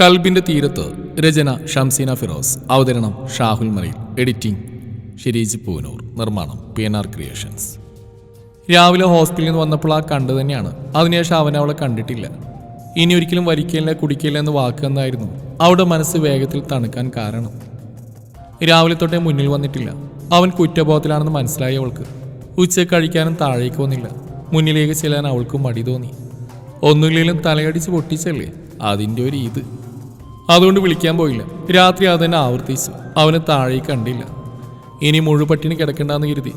കൽബിന്റെ തീരത്ത് രചന ഷംസീന ഫിറോസ് അവതരണം ഷാഹുൽ മറയിൽ എഡിറ്റിംഗ് ഷിരീജ് പൂനൂർ നിർമ്മാണം പി എൻ ആർ ക്രിയേഷൻസ് രാവിലെ ഹോസ്പിറ്റലിൽ നിന്ന് വന്നപ്പോൾ ആ കണ്ടു തന്നെയാണ്. അതിനുശേഷം അവൻ അവളെ കണ്ടിട്ടില്ല. ഇനി ഒരിക്കലും വരിക്കയില്ല കുടിക്കില്ല എന്ന് വാക്ക് എന്നായിരുന്നു മനസ്സ് വേഗത്തിൽ തണുക്കാൻ കാരണം. രാവിലെ തൊട്ടേ മുന്നിൽ വന്നിട്ടില്ല. അവൻ കുറ്റബോധത്തിലാണെന്ന് മനസ്സിലായി അവൾക്ക്. ഉച്ച കഴിക്കാനും താഴേക്ക് വന്നില്ല. മുന്നിലേക്ക് ചെല്ലാൻ അവൾക്കും മടി തോന്നി. ഒന്നുമില്ലെങ്കിലും തലയടിച്ച് പൊട്ടിച്ചല്ലേ? അതിന്റെ ഒരു ഇത്. അതുകൊണ്ട് വിളിക്കാൻ പോയില്ല. രാത്രി അത് തന്നെ ആവർത്തിച്ചു. അവന് താഴേക്ക് കണ്ടില്ല. ഇനി മുഴുപട്ടിണി കിടക്കണ്ടെന്ന് കരുതി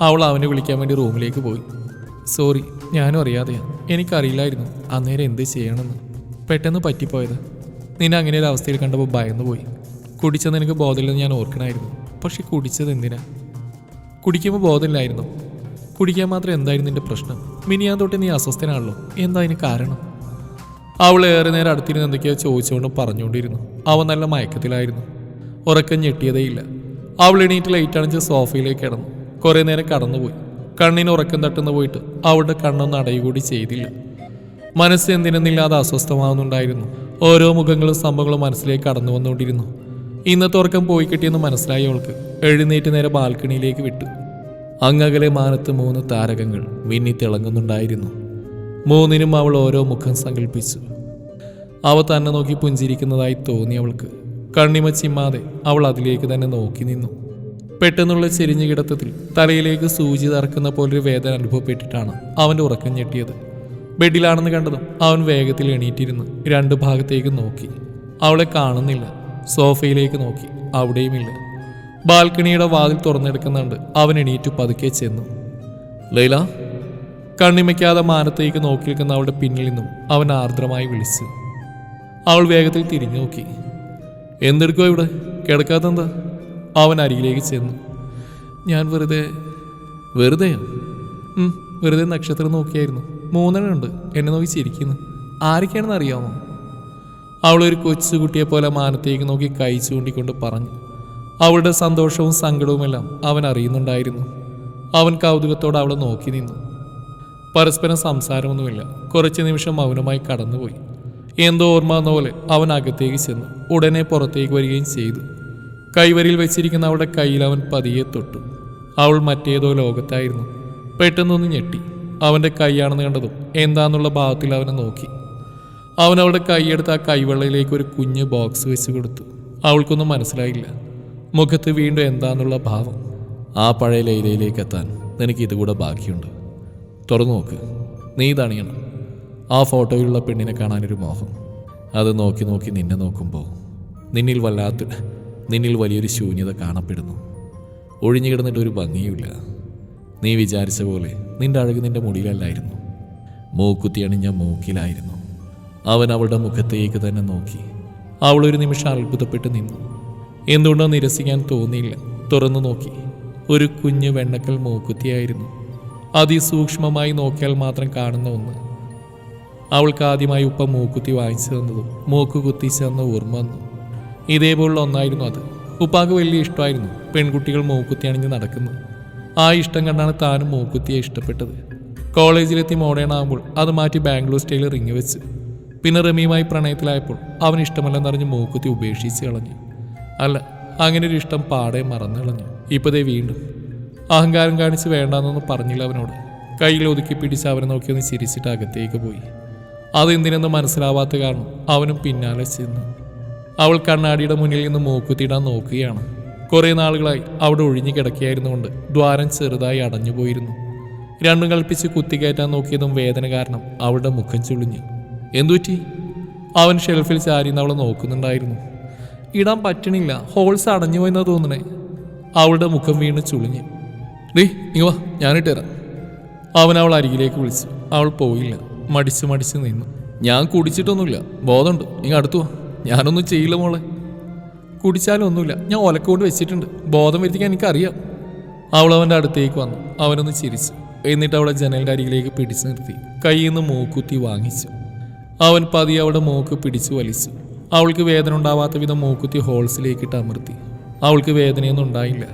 അവൾ അവനെ വിളിക്കാൻ വേണ്ടി റൂമിലേക്ക് പോയി. സോറി ഞാനും അറിയാതെയാണ് എനിക്കറിയില്ലായിരുന്നു അന്നേരം എന്ത് ചെയ്യണമെന്ന്. പെട്ടെന്ന് പറ്റിപ്പോയത്. നിന്നെ അങ്ങനെ ഒരു അവസ്ഥയിൽ കണ്ടപ്പോൾ ഭയന്നു പോയി. കുടിച്ചത് നിനക്ക് ബോധമില്ലെന്ന് ഞാൻ ഓർക്കണമായിരുന്നു പക്ഷെ കുടിച്ചത് എന്തിനാ? കുടിക്കുമ്പോൾ ബോധമില്ലായിരുന്നു. കുടിക്കാൻ മാത്രം എന്തായിരുന്നു നിന്റെ പ്രശ്നം? മിനിയാൻ തൊട്ട് നീ അസ്വസ്ഥനാണല്ലോ. എന്താ അതിന് കാരണം? അവൾ ഏറെ നേരം അടുത്തിരുന്ന് എന്തൊക്കെയോ ചോദിച്ചുകൊണ്ട് പറഞ്ഞുകൊണ്ടിരുന്നു. അവൻ നല്ല മയക്കത്തിലായിരുന്നു. ഉറക്കം ഞെട്ടിയതേയില്ല. അവൾ എണീറ്റ് ലൈറ്റ് അണിച്ച് സോഫയിലേക്ക് കിടന്നു. കുറേ നേരം കടന്നുപോയി. കണ്ണിന് ഉറക്കം തട്ടുന്ന പോയിട്ട് അവളുടെ കണ്ണൊന്നും അടയുകൂടി ചെയ്തില്ല. മനസ്സ് എന്തിനെന്നില്ലാതെ അസ്വസ്ഥമാവുന്നുണ്ടായിരുന്നു. ഓരോ മുഖങ്ങളും സംഭവങ്ങളും മനസ്സിലേക്ക് കടന്നു വന്നുകൊണ്ടിരുന്നു. ഇന്നത്തെ ഉറക്കം പോയി കിട്ടിയെന്ന് മനസ്സിലായി അവൾക്ക്. എഴുന്നേറ്റ് നേരെ ബാൽക്കണിയിലേക്ക് വിട്ടു. അങ്ങകലെ മാനത്ത് മൂന്ന് താരകങ്ങൾ മിന്നി തിളങ്ങുന്നുണ്ടായിരുന്നു മൂന്നിനും അവൾ ഓരോ മുഖം സങ്കല്പിച്ചു അവ തന്നെ നോക്കി പുഞ്ചിരിക്കുന്നതായി തോന്നി അവൾക്ക്. കണ്ണിമ ചിമ്മാതെ അവൾ അതിലേക്ക് തന്നെ നോക്കി നിന്നു. പെട്ടെന്നുള്ള ചെരിഞ്ഞ കിടത്തത്തിൽ തലയിലേക്ക് സൂചി തറക്കുന്ന പോലൊരു വേദന അനുഭവപ്പെട്ടിട്ടാണ് അവന്റെ ഉറക്കം ഞെട്ടിയത്. ബെഡിലാണെന്ന് കണ്ടതും അവൻ വേഗത്തിൽ എണീറ്റിരുന്ന്. രണ്ട് ഭാഗത്തേക്ക് നോക്കി. അവളെ കാണുന്നില്ല. സോഫയിലേക്ക് നോക്കി. അവിടെയുമില്ല. ബാൽക്കണിയുടെ വാതിൽ തുറന്നെടുക്കുന്നുണ്ട്. അവൻ എണീറ്റു പതുക്കെ ചെന്നു. ലൈല കണ്ണിമയ്ക്കാതെ മാനത്തേക്ക് നോക്കി നിൽക്കുന്ന അവളുടെ പിന്നിൽ നിന്നും അവൻ ആർദ്രമായി വിളിച്ചു അവൾ വേഗത്തിൽ തിരിഞ്ഞു നോക്കി. എന്തെടുക്കോ ഇവിടെ? കിടക്കാത്തെന്താ? അവൻ അരികിലേക്ക് ചെന്നു. ഞാൻ വെറുതെ വെറുതെയോ? ഉം, വെറുതെ നക്ഷത്രം നോക്കിയായിരുന്നു. മൂന്നെണ്ണം ഉണ്ട് എന്നെ നോക്കി ചിരിക്കുന്നു. ആരൊക്കെയാണെന്ന് അറിയാമോ? അവളൊരു കൊച്ചുകുട്ടിയെ പോലെ മാനത്തേക്ക് നോക്കി കൈ ചൂണ്ടിക്കൊണ്ട് പറഞ്ഞു. അവളുടെ സന്തോഷവും സങ്കടവുമെല്ലാം അവൻ അറിയുന്നുണ്ടായിരുന്നു. അവൻ കൗതുകത്തോടെ അവളെ നോക്കി നിന്നു. പരസ്പരം സംസാരമൊന്നുമില്ല. കുറച്ച് നിമിഷം മൗനമായി കടന്നുപോയി. എന്തോ ഓർമ്മ എന്ന പോലെ അവൻ അകത്തേക്ക് ചെന്നു. ഉടനെ പുറത്തേക്ക് വരികയും ചെയ്തു. കൈവരിയിൽ വെച്ചിരിക്കുന്ന അവളുടെ കയ്യിൽ അവൻ പതിയെ തൊട്ടു. അവൾ മറ്റേതോ ലോകത്തായിരുന്നു. പെട്ടെന്നൊന്ന് ഞെട്ടി. അവന്റെ കൈയാണെന്ന് കണ്ടതും എന്താന്നുള്ള ഭാവത്തിൽ അവനെ നോക്കി. അവൻ അവളുടെ കൈയെടുത്ത് ആ കൈവെള്ളയിലേക്ക് ഒരു കുഞ്ഞ് ബോക്സ് വെച്ച് കൊടുത്തു. അവൾക്കൊന്നും മനസ്സിലായില്ല. മുഖത്ത് വീണ്ടും എന്താന്നുള്ള ഭാവം. ആ പഴയ ലൈലയിലേക്ക് എത്താൻ നിനക്ക് ഇതുകൂടെ ബാക്കിയുണ്ട്? തുറന്നു നോക്ക്. നീ ഇതണിയണം ആ ഫോട്ടോയിലുള്ള പെണ്ണിനെ കാണാനൊരു മോഹം. അത് നോക്കി നോക്കി നിന്നെ നോക്കുമ്പോൾ നിന്നിൽ വല്ലാത്ത നിന്നിൽ വലിയൊരു ശൂന്യത കാണപ്പെടുന്നു. ഒഴിഞ്ഞു കിടന്നിട്ട് ഒരു ഭംഗിയുമില്ല. നീ വിചാരിച്ച പോലെ നിന്റെ അഴക് നിന്റെ മുടിയിലല്ലായിരുന്നു. മൂക്കുത്തി അണിഞ്ഞ മൂക്കിലായിരുന്നു. അവൻ അവളുടെ മുഖത്തേക്ക് തന്നെ നോക്കി. അവളൊരു നിമിഷം അത്ഭുതപ്പെട്ട് നിന്നു. എന്തുകൊണ്ടോ നിരസിക്കാൻ തോന്നിയില്ല. തുറന്നു നോക്കി. ഒരു കുഞ്ഞു വെണ്ണക്കൽ മൂക്കുത്തിയായിരുന്നു. അതിസൂക്ഷ്മമായി നോക്കിയാൽ മാത്രം കാണുന്ന ഒന്ന്. അവൾക്ക് ആദ്യമായി ഉപ്പ മൂക്കുത്തി വാങ്ങിച്ചു തന്നതും മൂക്ക് കുത്തിച്ചു തന്ന ഓർമ്മ വന്നു. ഇതേപോലുള്ള ഒന്നായിരുന്നു അത്. ഉപ്പാക്ക് വലിയ ഇഷ്ടമായിരുന്നു പെൺകുട്ടികൾ മൂക്കുത്തി അണിഞ്ഞ് നടക്കുന്നത്. ആ ഇഷ്ടം കണ്ടാണ് താനും മൂക്കുത്തിയെ ഇഷ്ടപ്പെട്ടത്. കോളേജിലെത്തി മോഡേൺ ആകുമ്പോൾ അത് മാറ്റി ബാംഗ്ലൂർ സ്റ്റൈൽ റിങ് വെച്ച്. പിന്നെ റമിയുമായി പ്രണയത്തിലായപ്പോൾ അവൻ ഇഷ്ടമല്ലെന്നറിഞ്ഞ് മൂക്കുത്തി ഉപേക്ഷിച്ച് കളഞ്ഞു. അല്ല അങ്ങനെ ഒരു ഇഷ്ടം പാടെ മറന്നു കളഞ്ഞു. ഇപ്പതേ വീണ്ടും അഹങ്കാരം കാണിച്ച് വേണ്ടാന്നൊന്നും പറഞ്ഞില്ല അവനോട്. കയ്യിൽ ഒതുക്കി പിടിച്ച് അവനെ നോക്കി ഒന്ന് ചിരിച്ചിട്ട് അകത്തേക്ക് പോയി. അതെന്തിനെന്ന് മനസ്സിലാവാത്ത കാരണം അവനും പിന്നാലെ ചെന്നു. അവൾ കണ്ണാടിയുടെ മുന്നിൽ നിന്ന് മൂക്കുത്തിടാൻ നോക്കുകയാണ്. കുറേ നാളുകളായി അവിടെ ഒഴിഞ്ഞു കിടക്കുകയായിരുന്നുകൊണ്ട് ദ്വാരം ചെറുതായി അടഞ്ഞു പോയിരുന്നു. രണ്ടും കൽപ്പിച്ച് കുത്തിക്കയറ്റാൻ നോക്കിയതും വേദന കാരണം അവളുടെ മുഖം ചുളിഞ്ഞു. എന്തുപറ്റി? അവൻ ഷെൽഫിൽ ചാരിന്ന് അവളെ നോക്കുന്നുണ്ടായിരുന്നു. ഇടാൻ പറ്റണില്ല ഹോൾസ് അടഞ്ഞു പോയെന്നാ തോന്നണേ. അവളുടെ മുഖം വീണ് ചുളിഞ്ഞു. ഡേ ഇങ്ങ വാ ഞാനിട്ട് തരാം. അവൻ അവൾ അരികിലേക്ക് വിളിച്ചു അവൾ പോയില്ല. മടിച്ച് മടിച്ച് നിന്നു. ഞാൻ കുടിച്ചിട്ടൊന്നുമില്ല. ബോധമുണ്ട്. ഇങ്ങ അടുത്തു വാ. ഞാനൊന്നും ചെയ്യില്ല മോളെ. കുടിച്ചാലും ഒന്നുമില്ല. ഞാൻ ഒലക്കൊണ്ട് വെച്ചിട്ടുണ്ട്. ബോധം വരുത്തിക്കാൻ എനിക്കറിയാം. അവൾ അവന്റെ അടുത്തേക്ക് വന്നു. അവനൊന്ന് ചിരിച്ചു. എന്നിട്ട് അവളെ ജനലിന്റെ അരികിലേക്ക് പിടിച്ചു നിർത്തി. കയ്യിൽ നിന്ന് മൂക്കുത്തി വാങ്ങിച്ചു. അവൻ പതിയെ അവളുടെ മൂക്ക് പിടിച്ചു വലിച്ചു. അവൾക്ക് വേദന ഉണ്ടാവാത്ത വിധം മൂക്കുത്തി ഹോൾസിലേക്കിട്ട് അമർത്തി. അവൾക്ക് വേദനയൊന്നും ഉണ്ടായില്ല.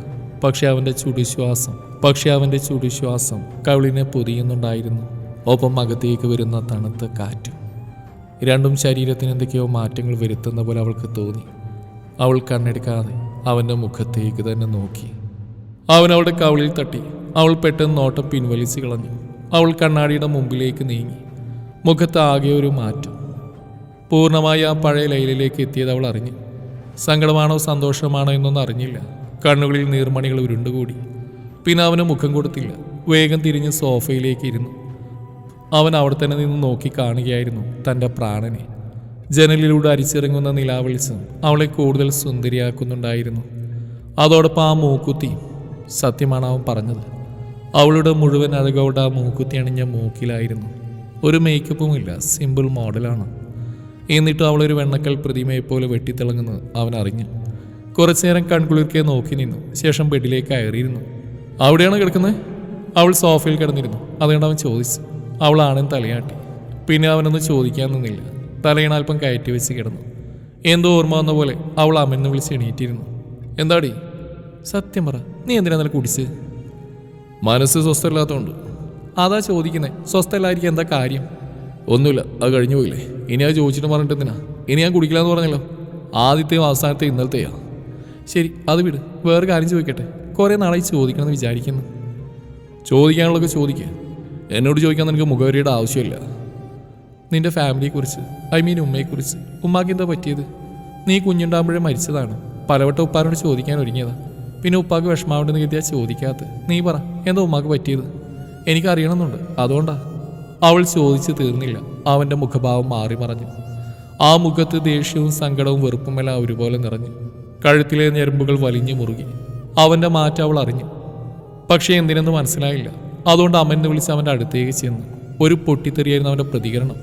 പക്ഷെ അവന്റെ ചുടുശ്വാസം പക്ഷെ അവന്റെ ചുടുശ്വാസം കവിളിനെ പൊതിയുന്നുണ്ടായിരുന്നു. ഒപ്പം അകത്തേക്ക് വരുന്ന തണുത്ത കാറ്റും. രണ്ടും ശരീരത്തിന് എന്തൊക്കെയോ മാറ്റങ്ങൾ വരുത്തുന്ന പോലെ അവൾക്ക് തോന്നി. അവൾ കണ്ണെടുക്കാതെ അവന്റെ മുഖത്തേക്ക് തന്നെ നോക്കി. അവൻ അവളുടെ കവിളിൽ തട്ടി. അവൾ പെട്ടെന്ന് നോട്ടം പിൻവലിച്ച് കളഞ്ഞു. അവൾ കണ്ണാടിയുടെ മുമ്പിലേക്ക് നീങ്ങി. മുഖത്ത് ആകെ ഒരു മാറ്റം. പൂർണമായി ആ പഴയ ലൈലിലേക്ക് എത്തിയത് അവൾ അറിഞ്ഞു. സങ്കടമാണോ സന്തോഷമാണോ എന്നൊന്നും അറിഞ്ഞില്ല. കണ്ണുകളിൽ നീർമണികൾ ഉരുണ്ടുകൂടി. പിന്നെ അവന് മുഖം കൊടുത്തില്ല. വേഗം തിരിഞ്ഞ് സോഫയിലേക്ക് ഇരുന്നു. അവൻ അവിടെ തന്നെ നിന്ന് നോക്കി കാണുകയായിരുന്നു തന്റെ പ്രാണനെ. ജനലിലൂടെ അരിച്ചിറങ്ങുന്ന നിലാവെളിച്ചം അവളെ കൂടുതൽ സുന്ദരിയാക്കുന്നുണ്ടായിരുന്നു. അതോടൊപ്പം ആ മൂക്കുത്തി സത്യമാണ് അവൻ പറഞ്ഞത് അവളുടെ മുഴുവൻ അഴകോടെ ആ മൂക്കുത്തി അണിഞ്ഞ മൂക്കിലായിരുന്നു. ഒരു മേക്കപ്പുമില്ല സിമ്പിൾ മോഡലാണ് എന്നിട്ടും അവളൊരു വെണ്ണക്കൽ പ്രതിമയെപ്പോലെ വെട്ടിത്തിളങ്ങുന്നത് അവൻ അറിഞ്ഞു. കുറച്ചു നേരം കൺകുളിർക്കെ നോക്കി നിന്നു ശേഷം ബെഡിലേക്ക് കയറിയിരുന്നു. അവിടെയാണ് കിടക്കുന്നത്? അവൾ സോഫയിൽ കിടന്നിരുന്നു. അതുകൊണ്ട് അവൻ ചോദിച്ചു. അവളാണെന്ന് തലയാട്ടി. പിന്നെ അവനൊന്ന് ചോദിക്കാൻ നിന്നില്ല. തലയണ അല്പം കയറ്റി വെച്ച് കിടന്നു. എന്തോ ഓർമ്മ വന്ന പോലെ അവൾ അമ്മന്ന് വിളിച്ച് എണീറ്റിരുന്നു. എന്താടി? സത്യം പറ. നീ എന്തിനാ നല്ല കുടിച്ച്? മനസ്സ് സ്വസ്ഥമില്ലാത്തതുകൊണ്ട് അതാ ചോദിക്കുന്നത് സ്വസ്ഥമില്ലായിരിക്കും എന്താ കാര്യം? ഒന്നുമില്ല. അത് കഴിഞ്ഞു പോയില്ലേ? ഇനി അത് ചോദിച്ചിട്ട് പറഞ്ഞിട്ട് എന്തിനാ? ഇനി ഞാൻ കുടിക്കില്ല എന്ന് പറഞ്ഞല്ലോ. ആദ്യത്തെയും അവസാനത്തെയും ഇന്നലത്തെയാ. ശരി അത് വിട്. വേറെ കാര്യം ചോദിക്കട്ടെ? കുറേ നാളായി ചോദിക്കണമെന്ന് വിചാരിക്കുന്നു. ചോദിക്കാനുള്ളതൊക്കെ ചോദിക്കുക എന്നോട് ചോദിക്കാൻ നിനക്ക് മുഖവരിയുടെ ആവശ്യമില്ല. നിന്റെ ഫാമിലിയെക്കുറിച്ച് ഐ മീൻ ഉമ്മയെക്കുറിച്ച് ഉമ്മാക്ക് എന്താ പറ്റിയത്? നീ കുഞ്ഞുണ്ടാകുമ്പോഴേ മരിച്ചതാണ്. പലവട്ടം ഉപ്പാരോട് ചോദിക്കാൻ ഒരുങ്ങിയതാ. പിന്നെ ഉപ്പാക്ക് വിഷമാവേണ്ടെന്ന് കരുതിയാൽ ചോദിക്കാത്ത നീ പറ എന്താ ഉമ്മാക്ക് പറ്റിയത്? എനിക്കറിയണമെന്നുണ്ട് അതുകൊണ്ടാ. അവൾ ചോദിച്ചു തീർന്നില്ല. അവന്റെ മുഖഭാവം മാറി മറഞ്ഞു. ആ മുഖത്ത് ദേഷ്യവും സങ്കടവും വെറുപ്പുമെല്ലാം ഒരുപോലെ നിറഞ്ഞു. കഴുത്തിലെ ഞരമ്പുകൾ വലിഞ്ഞു മുറുകി. അവന്റെ മാറ്റം അവൾ അറിഞ്ഞു. പക്ഷേ എന്തിനെന്ന് മനസ്സിലായില്ല. അതുകൊണ്ട് അമ്മനെ വിളിച്ച് അവന്റെ അടുത്തേക്ക് ചെന്ന്. ഒരു പൊട്ടിത്തെറിയായിരുന്നു അവന്റെ പ്രതികരണം.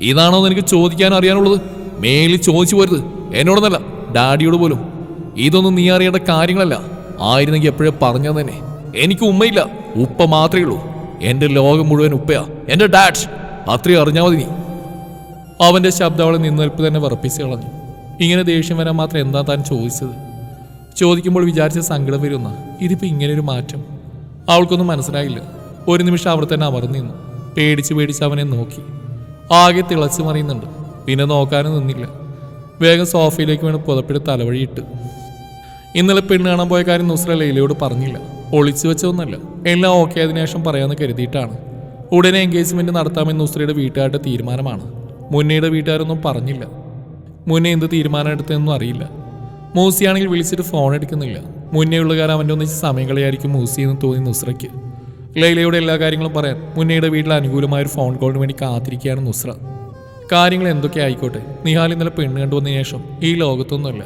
ഇതാണോ എനിക്ക് ചോദിക്കാൻ അറിയാനുള്ളത്? മേലിൽ ചോദിച്ചു പോരുത്. എന്നോടൊന്നല്ല ഡാഡിയോട് പോലും. ഇതൊന്നും നീ അറിയേണ്ട കാര്യങ്ങളല്ല. ആയിരുന്നെങ്കിൽ എപ്പോഴേ പറഞ്ഞത് തന്നെ എനിക്ക് ഉമ്മയില്ല. ഉപ്പ മാത്രമേ ഉള്ളൂ. എന്റെ ലോകം മുഴുവൻ ഉപ്പയാ. എന്റെ ഡാഡ്. അത്രയും അറിഞ്ഞാൽ മതി നീ. അവന്റെ ശബ്ദം അവളെ നിന്നൽപ്പ് തന്നെ വിറപ്പിച്ച് കളഞ്ഞു. ഇങ്ങനെ ദേഷ്യം വരാൻ മാത്രം എന്താ താൻ ചോദിച്ചത്? ചോദിക്കുമ്പോൾ വിചാരിച്ച സങ്കടം വരുന്ന ഇതിപ്പോ ഇങ്ങനൊരു മാറ്റം. അവൾക്കൊന്നും മനസ്സിലായില്ല. ഒരു നിമിഷം അവിടെ തന്നെ അമർന്നു നിന്നു. പേടിച്ച് പേടിച്ച് അവനെ നോക്കി. ആകെ തിളച്ചു മറിയുന്നുണ്ട്. പിന്നെ നോക്കാനും നിന്നില്ല. വേഗം സോഫയിലേക്ക് വീണ് പുതപ്പിട്ട് തലവഴിയിട്ട്. ഇന്നലെ പെണ്ണ് കാണാൻ പോയ കാര്യം നുസ്ര ലൈലയോട് പറഞ്ഞില്ല. ഒളിച്ചു വെച്ചൊന്നല്ല എല്ലാം ഓക്കെ ആയതിനു ശേഷം പറയാമെന്ന് കരുതിയിട്ടാണ്. ഉടനെ എൻഗേജ്മെന്റ് നടത്താമെന്ന് നുസ്രയുടെ വീട്ടുകാരുടെ തീരുമാനമാണ്. മുന്നയുടെ വീട്ടുകാരൊന്നും പറഞ്ഞില്ല. മുന്നേ എന്ത് തീരുമാനം എടുത്തതെന്നും അറിയില്ല. മൂസിയാണെങ്കിൽ വിളിച്ചിട്ട് ഫോൺ എടുക്കുന്നില്ല. മുന്നേ ഉള്ള കാര്യം അവന്റെ ഒന്നിച്ച് സമയം കളിയായിരിക്കും മൂസി എന്ന് തോന്നി നുസ്രയ്ക്ക്. ലൈലയുടെ എല്ലാ കാര്യങ്ങളും പറയാൻ മുന്നയുടെ വീട്ടിൽ അനുകൂലമായ ഒരു ഫോൺ കോളിന് വേണ്ടി കാത്തിരിക്കുകയാണ് നുസ്ര. കാര്യങ്ങൾ എന്തൊക്കെ ആയിക്കോട്ടെ. നിഹാൽ ഇന്നലെ പെണ്ണ് കണ്ടുവന്നതിന് ശേഷം ഈ ലോകത്തൊന്നുമില്ല.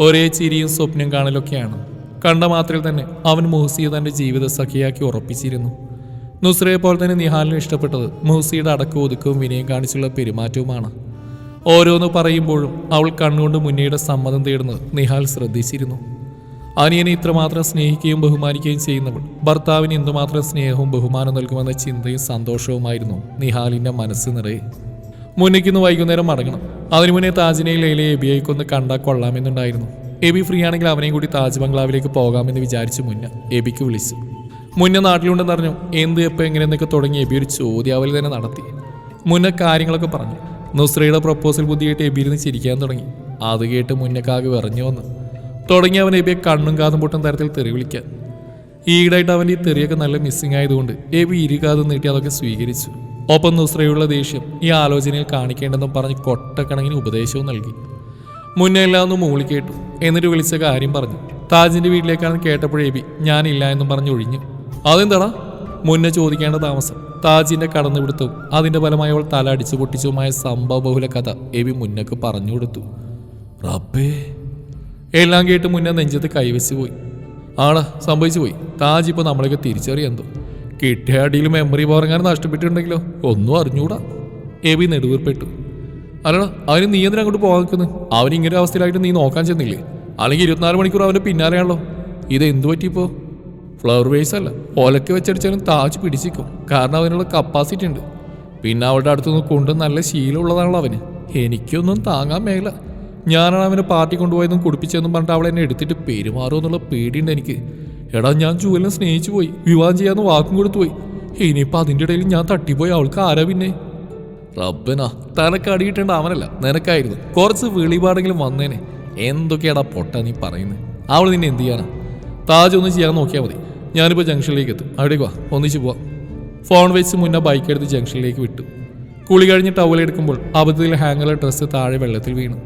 ഒരേ ചിരിയും സ്വപ്നം കാണലൊക്കെയാണ്. കണ്ട മാത്രയിൽ തന്നെ അവൻ മൂസിയെ തന്റെ ജീവിത സഖിയാക്കി ഉറപ്പിച്ചിരുന്നു. നുസ്രയെ പോലെ തന്നെ നിഹാലിന് ഇഷ്ടപ്പെട്ടത് മൂസിയുടെ അടക്കവും ഒതുക്കവും വിനയം കാണിച്ചുള്ള പെരുമാറ്റവുമാണ്. ഓരോന്ന് പറയുമ്പോഴും അവൾ കണ്ണുകൊണ്ട് മുന്നയുടെ സമ്മതം തേടുന്നത് നിഹാൽ ശ്രദ്ധിച്ചിരുന്നു. അനിയനെ ഇത്രമാത്രം സ്നേഹിക്കുകയും ബഹുമാനിക്കുകയും ചെയ്യുന്നവൾ ഭർത്താവിന് എന്തുമാത്രം സ്നേഹവും ബഹുമാനം നൽകുമെന്ന ചിന്തയും സന്തോഷവുമായിരുന്നു നിഹാലിന്റെ മനസ്സ് നിറയെ. മുന്നിക്കിന്ന് വൈകുന്നേരം മടങ്ങണം. അതിനു മുന്നേ താജിനെയും ലൈലയെ എബിയേക്ക് ഒന്ന് കണ്ടാൽ കൊള്ളാമെന്നുണ്ടായിരുന്നു. എബി ഫ്രീ ആണെങ്കിൽ അവനെയും കൂടി താജ് ബംഗ്ലാവിലേക്ക് പോകാമെന്ന് വിചാരിച്ചു മുന്ന എബിക്ക് വിളിച്ചു. മുന്നേ നാട്ടിലുണ്ടെന്നറിഞ്ഞു എന്ത് എപ്പോൾ എങ്ങനെയെന്നൊക്കെ തുടങ്ങി എബി ഒരു ചോദ്യാവലി തന്നെ നടത്തി. മുന്ന കാര്യങ്ങളൊക്കെ പറഞ്ഞു. നുസ്രയുടെ പ്രപ്പോസൽ ബുദ്ധിയായിട്ട് എബി ഇരുന്ന് ചിരിക്കാൻ തുടങ്ങി. അത് കേട്ട് മുന്നക്കാകെ വിറഞ്ഞു വന്നു. തുടങ്ങി അവൻ എബിയെ കണ്ണും കാതും പൊട്ടും തരത്തിൽ തെറി വിളിക്കാൻ. ഈടായിട്ട് അവന്റെ ഈ തെറിയൊക്കെ നല്ല മിസ്സിംഗ് ആയതുകൊണ്ട് എബി ഇരുകാതും നീട്ടി അതൊക്കെ സ്വീകരിച്ചു. ഒപ്പം നുസ്രയുള്ള ദേഷ്യം ഈ ആലോചനയിൽ കാണിക്കേണ്ടെന്നും പറഞ്ഞ് കൊട്ടക്കണങ്ങിന് ഉപദേശവും നൽകി. മുന്നേ എല്ലാം മൂളി കേട്ടു. എന്നിട്ട് വിളിച്ച കാര്യം പറഞ്ഞു. താജിന്റെ വീട്ടിലേക്കാണ് കേട്ടപ്പോഴേ എബി ഞാനില്ല എന്നും പറഞ്ഞ് ഒഴിഞ്ഞു. അതെന്താടാ? മുന്നേ ചോദിക്കേണ്ട താമസം. താജിന്റെ കടന്നുപിടുത്തവും അതിന്റെ ഫലമായി അവൾ തല അടിച്ചു പൊട്ടിച്ചുമായ സംഭവ ബഹുല കഥ എവി മുന്നക്ക് പറഞ്ഞു കൊടുത്തു. റബ്ബേ. എല്ലാം കേട്ട് മുന്നേ നെഞ്ചത്ത് കൈവച്ച് പോയി. ആടാ സംഭവിച്ചു പോയി. താജ് ഇപ്പോൾ നമ്മളൊക്കെ തിരിച്ചറിയെന്തോ കിട്ടിയ അടിയിൽ മെമ്മറി പോറങ്ങാനും നഷ്ടപ്പെട്ടിട്ടുണ്ടെങ്കിലോ? ഒന്നും അറിഞ്ഞൂടാ. എവി നെടുവീർപ്പെട്ടു. അല്ലടാ അവന് നീ എന്തിനാ അങ്ങോട്ട് പോകാൻ നിൽക്കുന്നത് അവൻ ഇങ്ങനെ അവസ്ഥയിലായിട്ട് നീ നോക്കാൻ ചെന്നില്ലേ? അല്ലെങ്കിൽ ഇരുപത്തിനാല് മണിക്കൂർ അവന്റെ പിന്നാലെയാണല്ലോ. ഇത് എന്തു പറ്റിയിപ്പോ ഫ്ലവർ വേസ് അല്ല. ഒലക്ക് വെച്ചടിച്ചാലും താജ് പിടിച്ചിക്കും കാരണം അവനുള്ള കപ്പാസിറ്റി ഉണ്ട്. പിന്നെ അവളുടെ അടുത്തുനിന്ന് കൊണ്ട് നല്ല ശീലമുള്ളതാണല്ലോ അവന്. എനിക്കൊന്നും താങ്ങാൻ മേല. ഞാനാണ് അവനെ പാർട്ടി കൊണ്ടുപോയതും കുടിപ്പിച്ചതെന്നും പറഞ്ഞിട്ട് അവൾ എന്നെ എടുത്തിട്ട് പെരുമാറുമോ എന്നുള്ള പേടിയുണ്ട് എനിക്ക്. എടാ ഞാൻ ജൂവലിനെ സ്നേഹിച്ചു പോയി. വിവാഹം ചെയ്യാമെന്ന് വാക്കും കൊടുത്തു പോയി. ഇനിയിപ്പോൾ അതിന്റെ ഇടയിൽ ഞാൻ തട്ടിപ്പോയി. അവൾക്ക് ആരാ പിന്നെ? റബ്ബനാ തനക്ക് അടിയിട്ടേണ്ട അവനല്ല. നിനക്കായിരുന്നു. കുറച്ച് വെളിപാടെങ്കിലും വന്നേനെ. എന്തൊക്കെയാടാ പൊട്ട നീ പറയുന്നത് അവൾ നിന്നെ എന്ത് ചെയ്യാനാ? താജ് ഒന്ന് ചെയ്യാൻ നോക്കിയാൽ മതി. ഞാനിപ്പോൾ ജംഗ്ഷനിലേക്ക് എത്തും. അവിടേക്ക് വാ. ഒന്നിച്ച് പോവാം. ഫോൺ വെച്ച് മുന്നേ ബൈക്ക് എടുത്ത് ജംഗ്ഷനിലേക്ക് വിട്ടു. കുളി കഴിഞ്ഞ് ടവൽ എടുക്കുമ്പോൾ അബദ്ധത്തിൽ ഹാങ്ങറിലെ ഡ്രസ്സ് താഴെ വെള്ളത്തിൽ വീണു.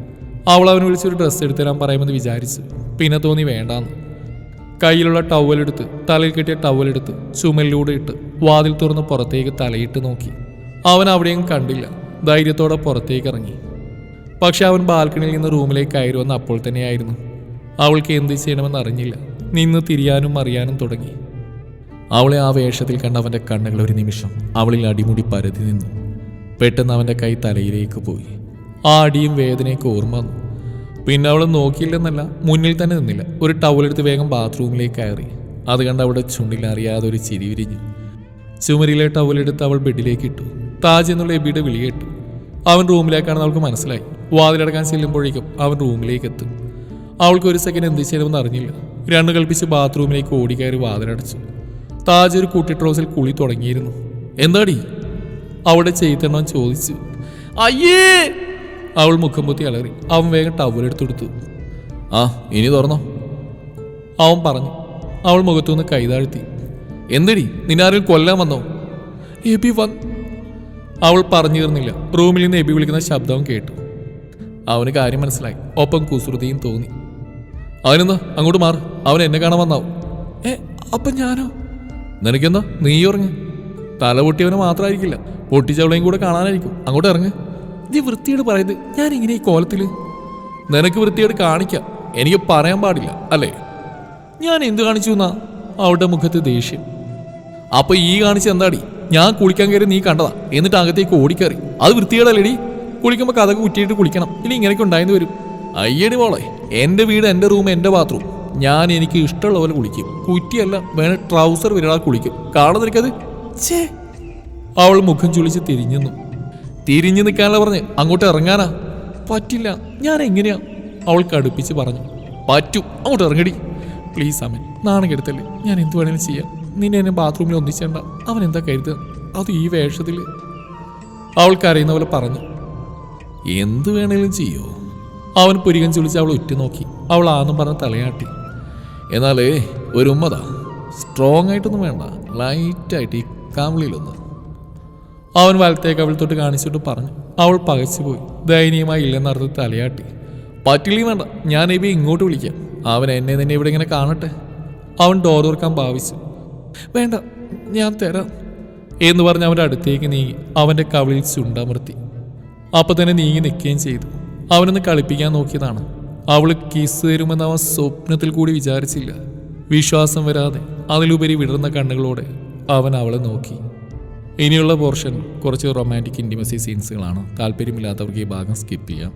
അവൾ അവനെ വിളിച്ചൊരു ഡ്രസ്സ് എടുത്ത് തരാൻ പറയുമെന്ന് വിചാരിച്ചു. പിന്നെ തോന്നി വേണ്ടാന്ന്. കയ്യിലുള്ള ടവലെടുത്ത് തലയിൽ കിട്ടിയ ടവൽ എടുത്ത് ചുമലിലൂടെ ഇട്ട് വാതിൽ തുറന്ന് പുറത്തേക്ക് തലയിട്ട് നോക്കി. അവൻ അവിടെയും കണ്ടില്ല. ധൈര്യത്തോടെ പുറത്തേക്ക് ഇറങ്ങി. പക്ഷെ അവൻ ബാൽക്കണിയിൽ നിന്ന് റൂമിലേക്ക് കയറി വന്ന അപ്പോൾ തന്നെയായിരുന്നു. അവൾക്ക് എന്ത് ചെയ്യണമെന്ന് അറിഞ്ഞില്ല. നിന്ന് തിരിയാനും അറിയാനും തുടങ്ങി. അവളെ ആ വേഷത്തിൽ കണ്ട അവന്റെ കണ്ണുകൾ ഒരു നിമിഷം അവളിൽ അടിമുടി പരതി നിന്നു. പെട്ടെന്ന് അവന്റെ കൈ തലയിലേക്ക് പോയി. ആ അടിയും വേദനയൊക്കെ ഓർമ്മ വന്നു. പിന്നെ അവൾ നോക്കിയില്ലെന്നല്ല മുന്നിൽ തന്നെ നിന്നില്ല. ഒരു ടവലെടുത്ത് വേഗം ബാത്റൂമിലേക്ക് കയറി. അത് കണ്ട് അവളുടെ ചുണ്ടിൽ അറിയാതെ ഒരു ചിരി വിരിഞ്ഞു. ചുമരിലെ ടവലെടുത്ത് അവൾ ബെഡിലേക്ക് ഇട്ടു. താജ് എന്നുള്ള എബിയുടെ വിളി കേട്ടു അവൻ റൂമിലേക്കാണെന്ന് അവൾക്ക് മനസ്സിലായി. വാതിലടക്കാൻ ചെല്ലുമ്പോഴേക്കും അവൻ റൂമിലേക്ക് എത്തും. അവൾക്ക് ഒരു സെക്കൻഡ് എന്ത് ചെയ്യണമെന്ന് അറിഞ്ഞില്ല. രണ്ട് കൽപ്പിച്ച് ബാത്റൂമിലേക്ക് ഓടിക്കയറി വാതിലടച്ചു. താജ് ഒരു കുട്ടി ട്രോസിൽ കുളി തുടങ്ങിയിരുന്നു. എന്താടി? അവിടെ ചെയ്തെണ്ണം ചോദിച്ചു. അയ്യേ! അവൾ മുഖം പൊത്തി അലറി. അവൻ വേഗം ടവലെടുത്ത് കൊടുത്തു. ആ ഇനി തുറന്നോ? അവൻ പറഞ്ഞു. അവൾ മുഖത്തുനിന്ന് കൈതാഴ്ത്തി എന്തടി? നിന്നാരും കൊല്ലാൻ വന്നോ? എബി വൻ അവൾ പറഞ്ഞു തീർന്നില്ല റൂമിൽ നിന്ന് എബി വിളിക്കുന്ന ശബ്ദവും കേട്ടു. അവന് കാര്യം മനസ്സിലായി. ഒപ്പം കുസൃതിയും തോന്നി. അവനെന്താ അങ്ങോട്ട് മാറ്. അവൻ എന്നെ കാണാൻ വന്നാവും. ഏ അപ്പൊ ഞാനോ? നിനക്കെന്താ? നീ ഉറങ്ങ്. തല പൊട്ടിയവനെ മാത്രമായിരിക്കില്ല. പൊട്ടിച്ചവളെയും കൂടെ കാണാനായിരിക്കും. അങ്ങോട്ട് ഇറങ്ങ്. നീ വൃത്തിയോട് പറയുന്നത് ഞാൻ ഇങ്ങനെ ഈ കോലത്തിൽ നിനക്ക് വൃത്തിയോട് കാണിക്കാം. എനിക്ക് പറയാൻ പാടില്ല. അല്ലേ? ഞാൻ എന്ത് കാണിച്ചു എന്നാ? അവളുടെ മുഖത്ത് ദേഷ്യം. അപ്പൊ ഈ കാണിച്ച എന്താടി? ഞാൻ കുളിക്കാൻ കയറി നീ കണ്ടതാ. എന്നിട്ട് അകത്തേക്ക് ഓടിക്കയറി. അത് വൃത്തികേടല്ലേടി? കുളിക്കുമ്പോൾ കഥക്ക് കുറ്റിയിട്ട് കുളിക്കണം. ഇനി ഇങ്ങനെയൊക്കെ ഉണ്ടായെന്ന് വരും. അയ്യടി മോളെ. എന്റെ വീട് എന്റെ റൂം എന്റെ ബാത്റൂം. ഞാൻ എനിക്ക് ഇഷ്ടമുള്ള പോലെ കുളിക്കും. കുറ്റിയല്ല വേണേ ട്രൗസർ വിരളാ കുളിക്കും. കാണുന്നിരിക്കത് ഛേ. അവൾ മുഖം ചുളിച്ച് തിരിഞ്ഞു. തിരിഞ്ഞു നിൽക്കാനല്ല പറഞ്ഞ് അങ്ങോട്ട് ഇറങ്ങാനാ? പറ്റില്ല ഞാൻ എങ്ങനെയാ? അവൾ കടുപ്പിച്ച് പറഞ്ഞു. പറ്റും അങ്ങോട്ട് ഇറങ്ങടി. പ്ലീസ് അമൻ നാണം കെടുത്തല്ലേ? ഞാൻ എന്ത് വേണമെങ്കിലും ചെയ്യാം. നിന്നെ എന്നെ ബാത്റൂമിൽ ഒന്നിച്ചേണ്ട. അവൻ എന്താ കരുതുക? അത് ഈ വേഷത്തിൽ അവൾ കരയുന്ന പോലെ പറഞ്ഞു. എന്ത് വേണേലും ചെയ്യോ? അവൻ പുരികൻ ചുളിച്ച് അവൾ ഉറ്റുനോക്കി അവൾ ആന്നും പറഞ്ഞ് തലയാട്ടി. എന്നാലേ ഒരു ഉമ്മതാ സ്ട്രോങ് ആയിട്ടൊന്നും വേണ്ട ലൈറ്റായിട്ട് ഈ കാമിളിയിലൊന്ന് അവൻ വലത്തേക്ക് അവൾ തൊട്ട് കാണിച്ചിട്ട് പറഞ്ഞു. അവൾ പകച്ചുപോയി ദയനീയമായി ഇല്ലെന്നറിഞ്ഞ് തലയാട്ടി. പറ്റില്ലേ വേണ്ട ഞാൻ ഇപ്പം ഇങ്ങോട്ട് വിളിക്കാം. അവൻ എന്നെ തന്നെ ഇവിടെ ഇങ്ങനെ കാണട്ടെ? അവൻ ഡോർ തുറക്കാൻ ഭാവിച്ചു. വേണ്ട ഞാൻ തരാം. എന്ന് പറഞ്ഞ് അവന്റെ അടുത്തേക്ക് നീങ്ങി. അവന്റെ കവിളിൽ ചുണ്ടമർത്തി. അപ്പം തന്നെ നീങ്ങി നിൽക്കുകയും ചെയ്തു. അവനൊന്ന് കളിപ്പിക്കാൻ നോക്കിയതാണ്. അവൾ കിസ് തരുമെന്ന് അവൻ സ്വപ്നത്തിൽ കൂടി വിചാരിച്ചില്ല. വിശ്വാസം വരാതെ അതിലുപരി വിടർന്ന കണ്ണുകളോടെ അവൻ അവളെ നോക്കി. ഇനിയുള്ള പോർഷൻ കുറച്ച് റൊമാന്റിക് ഇന്റിമസി സീൻസുകളാണ് താല്പര്യമില്ലാത്തവർക്ക് ഈ ഭാഗം സ്കിപ്പ് ചെയ്യാം.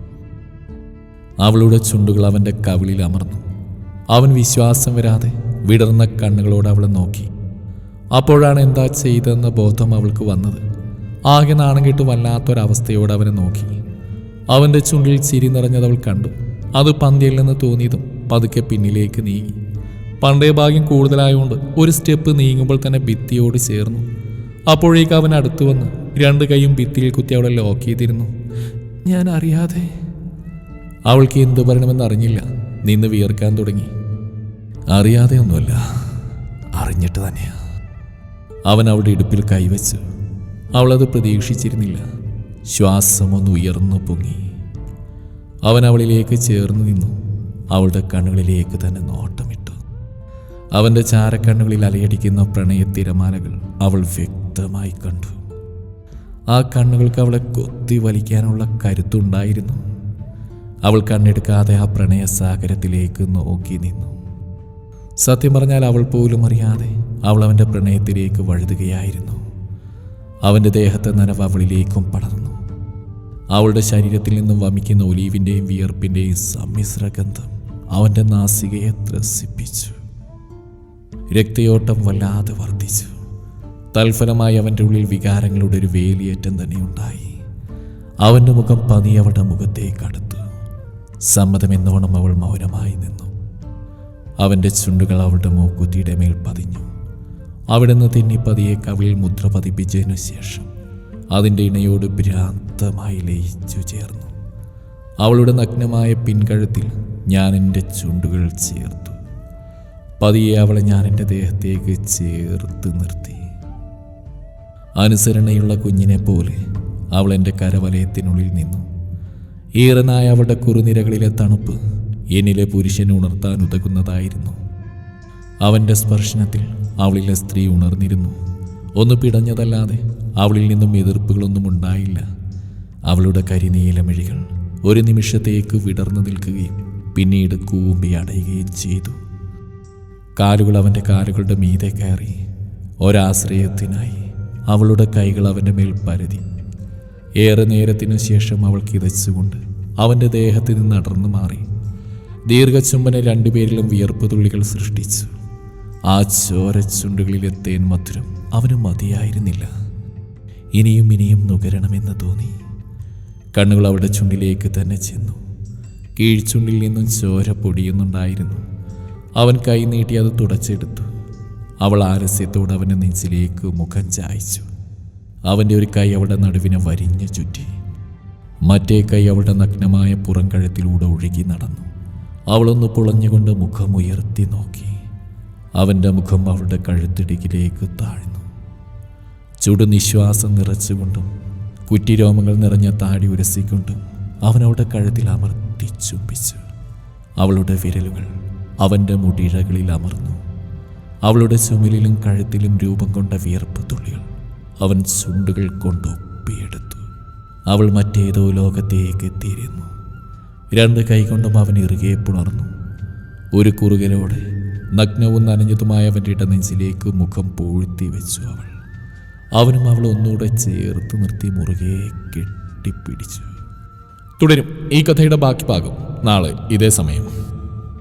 അവളുടെ ചുണ്ടുകൾ അവന്റെ കവിളിൽ അമർന്നു. അവൻ വിശ്വാസം വരാതെ വിടർന്ന കണ്ണുകളോട് അവളെ നോക്കി. അപ്പോഴാണ് എന്താ ചെയ്തതെന്ന ബോധം അവൾക്ക് വന്നത്. ആകെ നാണം കെട്ട് വല്ലാത്തൊരവസ്ഥയോട് അവനെ നോക്കി. അവന്റെ ചുണ്ടിൽ ചിരി നിറഞ്ഞത് അവൾ കണ്ടു. അത് പന്തിയല്ലെന്ന് തോന്നിയതും പതുക്കെ പിന്നിലേക്ക് നീങ്ങി. പണ്ടേ ഭാഗ്യം കൂടുതലായതുകൊണ്ട് ഒരു സ്റ്റെപ്പ് നീങ്ങുമ്പോൾ തന്നെ ഭിത്തിയോട് ചേർന്നു. അപ്പോഴേക്ക് അവൻ അടുത്തു വന്ന് രണ്ട് കൈയും ഭിത്തിയിൽ കുത്തി അവളെ ലോക്ക് ചെയ്തിരുന്നു. ഞാൻ അറിയാതെ. അവൾക്ക് എന്തു പറയണമെന്ന് അറിഞ്ഞില്ല. നിന്ന് വിയർക്കാൻ തുടങ്ങി. അറിയാതെ ഒന്നുമല്ല. അറിഞ്ഞിട്ട് തന്നെയാ. അവൻ അവളുടെ ഇടുപ്പിൽ കൈവച്ചു അവളത് പ്രതീക്ഷിച്ചിരുന്നില്ല. ശ്വാസമൊന്ന് ഉയർന്നു പൊങ്ങി. അവൻ അവളിലേക്ക് ചേർന്ന് നിന്നു. അവളുടെ കണ്ണുകളിലേക്ക് തന്നെ നോട്ടമിട്ടു. അവന്റെ ചാരക്കണ്ണുകളിൽ അലയടിക്കുന്ന പ്രണയ തിരമാലകൾ അവൾ വ്യക്തമായി കണ്ടു. ആ കണ്ണുകൾക്ക് അവളെ കൊത്തി വലിക്കാനുള്ള കരുത്തുണ്ടായിരുന്നു. അവൾ കണ്ണെടുക്കാതെ ആ പ്രണയസാഗരത്തിലേക്ക് നോക്കി നിന്നു. സത്യം പറഞ്ഞാൽ അവൾ പോലും അറിയാതെ അവൾ അവന്റെ പ്രണയത്തിലേക്ക് വഴുതുകയായിരുന്നു. അവന്റെ ദേഹത്തെ നനവ് അവളിലേക്കും പടർന്നു. അവളുടെ ശരീരത്തിൽ നിന്നും വമിക്കുന്ന ഒലീവിന്റെയും വിയർപ്പിന്റെയും സമ്മിശ്ര ഗന്ധം അവന്റെ നാസികയെ ത്രസിപ്പിച്ചു. രക്തയോട്ടം വല്ലാതെ വർദ്ധിച്ചു. തൽഫലമായി അവന്റെ ഉള്ളിൽ വികാരങ്ങളുടെ ഒരു വേലിയേറ്റം തന്നെ ഉണ്ടായി. അവന്റെ മുഖം പതി അവളുടെ മുഖത്തേക്ക് അടുത്തു. സമ്മതമെന്നോണം അവൾ മൗനമായി നിന്നു. അവന്റെ ചുണ്ടുകൾ അവളുടെ മൂക്കുത്തിയുടെ മേൽ പതിഞ്ഞു. അവിടെ നിന്ന് തിന്നി പതിയെ കവിളിൽ മുദ്ര പതിപ്പിച്ചതിനു ശേഷം അതിന്റെ ഇണയോട് ഭ്രാന്തമായി ലയിച്ചു ചേർന്നു. അവളുടെ നഗ്നമായ പിൻകഴുത്തിൽ ഞാൻ എന്റെ ചുണ്ടുകൾ ചേർത്തു. പതിയെ അവളെ ഞാൻ എന്റെ ദേഹത്തേക്ക് ചേർത്ത് നിർത്തി. അനുസരണയുള്ള കുഞ്ഞിനെ പോലെ അവൾ എന്റെ കരവലയത്തിനുള്ളിൽ നിന്നു. ഈറനായ അവളുടെ കുറുനിരകളിലെ തണുപ്പ് എന്നിലെ പുരുഷനെ ഉണർത്താൻ ഉതകുന്നതായിരുന്നു. അവന്റെ സ്പർശനത്തിൽ അവളിലെ സ്ത്രീ ഉണർന്നിരുന്നു. ഒന്ന് പിടഞ്ഞതല്ലാതെ അവളിൽ നിന്നും എതിർപ്പുകളൊന്നും ഉണ്ടായില്ല. അവളുടെ കരിനീലമിഴികൾ ഒരു നിമിഷത്തേക്ക് വിടർന്നു നിൽക്കുകയും പിന്നീട് കൂമ്പി അടയുകയും ചെയ്തു. കാലുകൾ അവന്റെ കാലുകളുടെ മീതെ കയറി. ഒരാശ്രയത്തിനായി അവളുടെ കൈകൾ അവന്റെ മേൽ പരതി. ഏറെ നേരത്തിനു ശേഷം അവൾ കിതച്ചുകൊണ്ട് അവന്റെ ദേഹത്തിൽ നിന്ന് അടർന്നു മാറി. ദീർഘചുംബനെ രണ്ടുപേരിലും വിയർപ്പ് തുള്ളികൾ സൃഷ്ടിച്ചു. ആ ചോരച്ചുണ്ടുകളിലെ തേൻ മധുരം അവന് മതിയായിരുന്നില്ല. ഇനിയും ഇനിയും നുകരണമെന്ന് തോന്നി. കണ്ണുകൾ അവളുടെ ചുണ്ടിലേക്ക് തന്നെ ചെന്നു. കീഴ്ചുണ്ടിൽ നിന്നും ചോര പൊടിയുന്നുണ്ടായിരുന്നു. അവൻ കൈ നീട്ടി അത് തുടച്ചെടുത്തു. അവൾ ആരസ്യത്തോട് അവന്റെ നെഞ്ചിലേക്ക് മുഖം ചായച്ചു. അവന്റെ ഒരു കൈ അവളുടെ നടുവിനെ വരിഞ്ഞു ചുറ്റി. മറ്റേ കൈ അവളുടെ നഗ്നമായ പുറംകഴുത്തിലൂടെ ഒഴുകി നടന്നു. അവളൊന്ന് പുളഞ്ഞുകൊണ്ട് മുഖമുയർത്തി നോക്കി. അവന്റെ മുഖം അവളുടെ കഴുത്തിടുകിലേക്ക് താഴ്ന്നു. ചുടുനിശ്വാസം നിറച്ചുകൊണ്ടും കുറ്റിരോമങ്ങൾ നിറഞ്ഞ താടി ഉരസിക്കൊണ്ടും അവൻ അവളുടെ കഴുത്തിൽ അമർത്തി ചുംബിച്ചു. അവളുടെ വിരലുകൾ അവന്റെ മുടിഴകളിൽ അമർന്നു. അവളുടെ ചുമലിലും കഴുത്തിലും രൂപം കൊണ്ട വിയർപ്പ് തുള്ളികൾ അവൻ ചുണ്ടുകൾ കൊണ്ടൊപ്പിയെടുത്തു. അവൾ മറ്റേതോ ലോകത്തേക്ക് എത്തിയിരുന്നു. രണ്ട് കൈകൊണ്ടും അവൻ ഇറുകെ പുണർന്നു. ഒരു കുറുകലോടെ നഗ്നവും നനഞ്ഞതുമായ അവന്റെ ഇടനെഞ്ചിലേക്ക് മുഖം പൂഴ്ത്തി വെച്ചു അവൾ. അവനും അവൾ ഒന്നുകൂടെ ചേർത്ത് നിർത്തി മുറുകെ കെട്ടിപ്പിടിച്ചു. തുടരും. ഈ കഥയുടെ ബാക്കി ഭാഗം നാളെ ഇതേ സമയം.